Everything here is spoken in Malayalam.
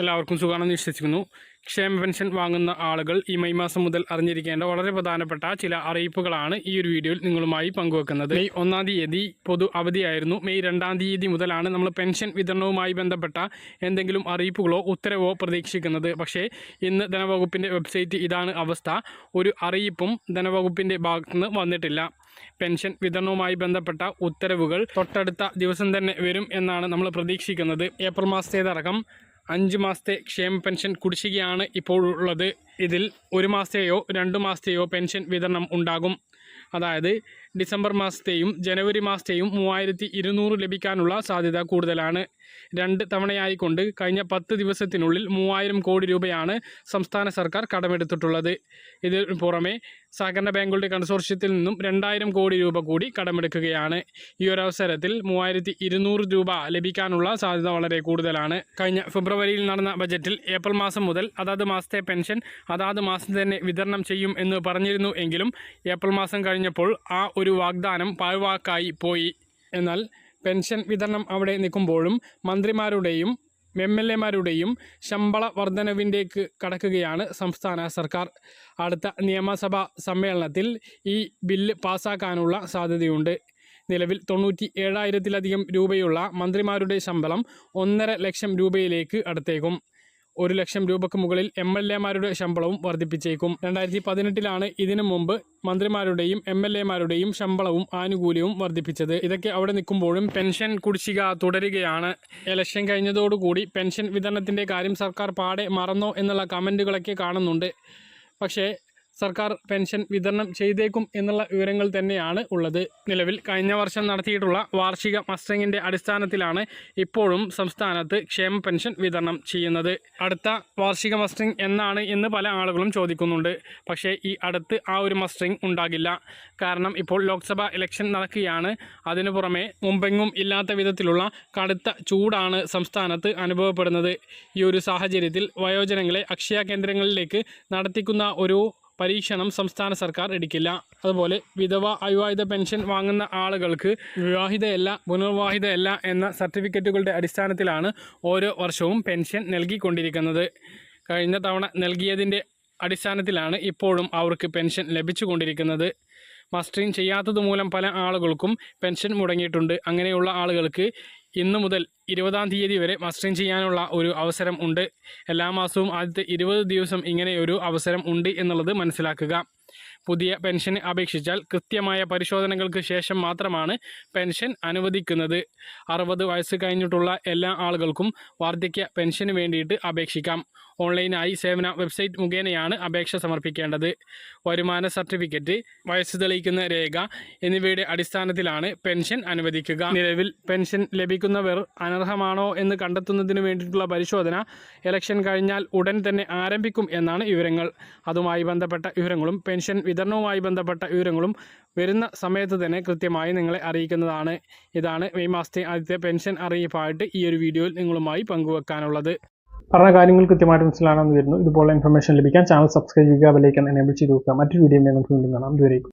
എല്ലാവർക്കും സുഖമാണെന്ന് വിശ്വസിക്കുന്നു. ക്ഷേമ പെൻഷൻ വാങ്ങുന്ന ആളുകൾ ഈ മെയ് മാസം മുതൽ അറിഞ്ഞിരിക്കേണ്ട വളരെ പ്രധാനപ്പെട്ട ചില അറിയിപ്പുകളാണ് ഈ ഒരു വീഡിയോയിൽ നിങ്ങളുമായി പങ്കുവെക്കുന്നത്. മെയ് ഒന്നാം തീയതി പൊതു അവധിയായിരുന്നു. മെയ് രണ്ടാം തീയതി മുതലാണ് നമ്മൾ പെൻഷൻ വിതരണവുമായി ബന്ധപ്പെട്ട എന്തെങ്കിലും അറിയിപ്പുകളോ ഉത്തരവോ പ്രതീക്ഷിക്കുന്നത്. പക്ഷേ ഇന്ന് ധനവകുപ്പിന്റെ വെബ്സൈറ്റ് ഇതാണ് അവസ്ഥ. ഒരു അറിയിപ്പും ധനവകുപ്പിന്റെ ഭാഗത്തുനിന്ന് വന്നിട്ടില്ല. പെൻഷൻ വിതരണവുമായി ബന്ധപ്പെട്ട ഉത്തരവുകൾ തൊട്ടടുത്ത ദിവസം തന്നെ വരും എന്നാണ് നമ്മൾ പ്രതീക്ഷിക്കുന്നത്. ഏപ്രിൽ മാസത്തേതടക്കം അഞ്ച് മാസത്തെ ക്ഷേമ പെൻഷൻ കുടിശ്ശികയാണ് ഇപ്പോൾ ഉള്ളത് ഇതിൽ ഒരു മാസത്തെയോ രണ്ട് മാസത്തെയോ പെൻഷൻ വിതരണം ഉണ്ടാകും. അതായത് ഡിസംബർ മാസത്തെയും ജനുവരി മാസത്തെയും മൂവായിരത്തി ഇരുന്നൂറ് ലഭിക്കാനുള്ള സാധ്യത കൂടുതലാണ്. രണ്ട് തവണയായിക്കൊണ്ട് കഴിഞ്ഞ പത്ത് ദിവസത്തിനുള്ളിൽ മൂവായിരം കോടി രൂപയാണ് സംസ്ഥാന സർക്കാർ കടമെടുത്തിട്ടുള്ളത്. ഇതിന് പുറമെ സഹകരണ ബാങ്കുകളുടെ കൺസോർഷ്യത്തിൽ നിന്നും രണ്ടായിരം കോടി രൂപ കൂടി കടമെടുക്കുകയാണ്. ഈ ഒരു അവസരത്തിൽ മൂവായിരത്തി ഇരുന്നൂറ് രൂപ ലഭിക്കാനുള്ള സാധ്യത വളരെ കൂടുതലാണ്. കഴിഞ്ഞ ഫെബ്രുവരിയിൽ നടന്ന ബജറ്റിൽ ഏപ്രിൽ മാസം മുതൽ അതാത് മാസത്തെ പെൻഷൻ അതാത് മാസം തന്നെ വിതരണം ചെയ്യും എന്ന് പറഞ്ഞിരുന്നു എങ്കിലും ഏപ്രിൽ മാസം കഴിഞ്ഞപ്പോൾ ആ ഒരു വാഗ്ദാനം പാഴ്വാക്കായി പോയി. എന്നാൽ പെൻഷൻ വിതരണം അവിടെ നിൽക്കുമ്പോഴും മന്ത്രിമാരുടെയും എം എൽ എമാരുടെയും ശമ്പള വർധനവിന്റേക്ക് കടക്കുകയാണ് സംസ്ഥാന സർക്കാർ. അടുത്ത നിയമസഭാ സമ്മേളനത്തിൽ ഈ ബില്ല് പാസാക്കാനുള്ള സാധ്യതയുണ്ട്. നിലവിൽ തൊണ്ണൂറ്റി ഏഴായിരത്തിലധികം രൂപയുള്ള മന്ത്രിമാരുടെ ശമ്പളം ഒന്നര ലക്ഷം രൂപയിലേക്ക് അടുത്തേക്കും. ഒരു ലക്ഷം രൂപയ്ക്ക് മുകളിൽ എം എൽ എമാരുടെ ശമ്പളവും വർദ്ധിപ്പിച്ചേക്കും. രണ്ടായിരത്തി പതിനെട്ടിലാണ് ഇതിനു മുമ്പ് മന്ത്രിമാരുടെയും എം എൽ എമാരുടെയും ശമ്പളവും ആനുകൂല്യവും വർദ്ധിപ്പിച്ചത്. ഇതൊക്കെ അവിടെ നിൽക്കുമ്പോഴും പെൻഷൻ കുടിശ്ശിക തുടരുകയാണ്. ഇലക്ഷൻ കഴിഞ്ഞതോടുകൂടി പെൻഷൻ വിതരണത്തിന്റെ കാര്യം സർക്കാർ പാടെ മറന്നോ എന്നുള്ള കമന്റുകളൊക്കെ കാണുന്നുണ്ട്. പക്ഷേ സർക്കാർ പെൻഷൻ വിതരണം ചെയ്തേക്കും എന്നുള്ള വിവരങ്ങൾ തന്നെയാണ് ഉള്ളത്. നിലവിൽ കഴിഞ്ഞ വർഷം നടത്തിയിട്ടുള്ള വാർഷിക മസ്റ്ററിങ്ങിന്റെ അടിസ്ഥാനത്തിലാണ് ഇപ്പോഴും സംസ്ഥാനത്ത് ക്ഷേമ പെൻഷൻ വിതരണം ചെയ്യുന്നത്. അടുത്ത വാർഷിക മസ്റ്ററിങ് എന്നാണ് എന്ന് പല ആളുകളും ചോദിക്കുന്നുണ്ട്. പക്ഷേ ഈ അടുത്ത് ആ ഒരു മസ്റ്ററിങ് ഉണ്ടാകില്ല. കാരണം ഇപ്പോൾ ലോക്സഭാ ഇലക്ഷൻ നടക്കുകയാണ്. അതിനു പുറമെ മുമ്പെങ്ങും ഇല്ലാത്ത വിധത്തിലുള്ള കടുത്ത ചൂടാണ് സംസ്ഥാനത്ത് അനുഭവപ്പെടുന്നത്. ഈ ഒരു സാഹചര്യത്തിൽ വയോജനങ്ങളെ അക്ഷയ കേന്ദ്രങ്ങളിലേക്ക് നടത്തിക്കുന്ന ഒരു പരീക്ഷണം സംസ്ഥാന സർക്കാർ എടുക്കില്ല. അതുപോലെ വിധവ അവിവാഹിത പെൻഷൻ വാങ്ങുന്ന ആളുകൾക്ക് വിവാഹിതയല്ല പുനർവിവാഹിതയല്ല എന്ന സർട്ടിഫിക്കറ്റുകളുടെ അടിസ്ഥാനത്തിലാണ് ഓരോ വർഷവും പെൻഷൻ നൽകിക്കൊണ്ടിരിക്കുന്നത്. കഴിഞ്ഞ തവണ നൽകിയതിന്റെ അടിസ്ഥാനത്തിലാണ് ഇപ്പോഴും അവർക്ക് പെൻഷൻ ലഭിച്ചുകൊണ്ടിരിക്കുന്നത്. മസ്റ്ററിങ് ചെയ്യാത്തത് മൂലം പല ആളുകൾക്കും പെൻഷൻ മുടങ്ങിയിട്ടുണ്ട്. അങ്ങനെയുള്ള ആളുകൾക്ക് ഇന്നു മുതൽ ഇരുപതാം തീയതി വരെ മസ്റ്ററിങ് ചെയ്യാനുള്ള ഒരു അവസരം ഉണ്ട്. എല്ലാ മാസവും ആദ്യത്തെ ഇരുപത് ദിവസം ഇങ്ങനെ ഒരു അവസരം ഉണ്ട് എന്നുള്ളത് മനസ്സിലാക്കുക. പുതിയ പെൻഷന് അപേക്ഷിച്ചാൽ കൃത്യമായ പരിശോധനകൾക്ക് ശേഷം മാത്രമാണ് പെൻഷൻ അനുവദിക്കുന്നത്. അറുപത് വയസ്സ് കഴിഞ്ഞിട്ടുള്ള എല്ലാ ആളുകൾക്കും വാർദ്ധക്യ പെൻഷന് വേണ്ടിയിട്ട് അപേക്ഷിക്കാം. ഓൺലൈനായി സേവന വെബ്സൈറ്റ് മുഖേനയാണ് അപേക്ഷ സമർപ്പിക്കേണ്ടത്. വരുമാന സർട്ടിഫിക്കറ്റ് വയസ്സ് തെളിയിക്കുന്ന രേഖ എന്നിവയുടെ അടിസ്ഥാനത്തിലാണ് പെൻഷൻ അനുവദിക്കുക. നിലവിൽ പെൻഷൻ ലഭിക്കുന്നവർ അനർഹമാണോ എന്ന് കണ്ടെത്തുന്നതിന് വേണ്ടിയിട്ടുള്ള പരിശോധന ഇലക്ഷൻ കഴിഞ്ഞാൽ ഉടൻ തന്നെ ആരംഭിക്കും എന്നാണ് വിവരങ്ങൾ. അതുമായി ബന്ധപ്പെട്ട വിവരങ്ങളും പെൻഷൻ വിതരണവുമായി ബന്ധപ്പെട്ട വിവരങ്ങളും വരുന്ന സമയത്ത് തന്നെ കൃത്യമായി നിങ്ങളെ അറിയിക്കുന്നതാണ്. ഇതാണ് മെയ് മാസത്തെ ആദ്യത്തെ പെൻഷൻ അറിയിപ്പായിട്ട് ഈ ഒരു വീഡിയോയിൽ നിങ്ങളുമായി പങ്കുവെക്കാനുള്ളത്. പറഞ്ഞ കാര്യങ്ങൾ കൃത്യമായിട്ട് മനസ്സിലാണെന്ന് വരുന്നു ഇതുപോലെ ഇൻഫർമേഷൻ ലഭിക്കാൻ ചാനൽ സബ്സ്ക്രൈബ് ചെയ്യുക ബെല്ലൈക്കൻ എനേബിൾ ചെയ്ത് നോക്കുക മറ്റൊരു വീഡിയോ നമുക്ക് വീണ്ടും കാണാം. ഇതുവരേക്കും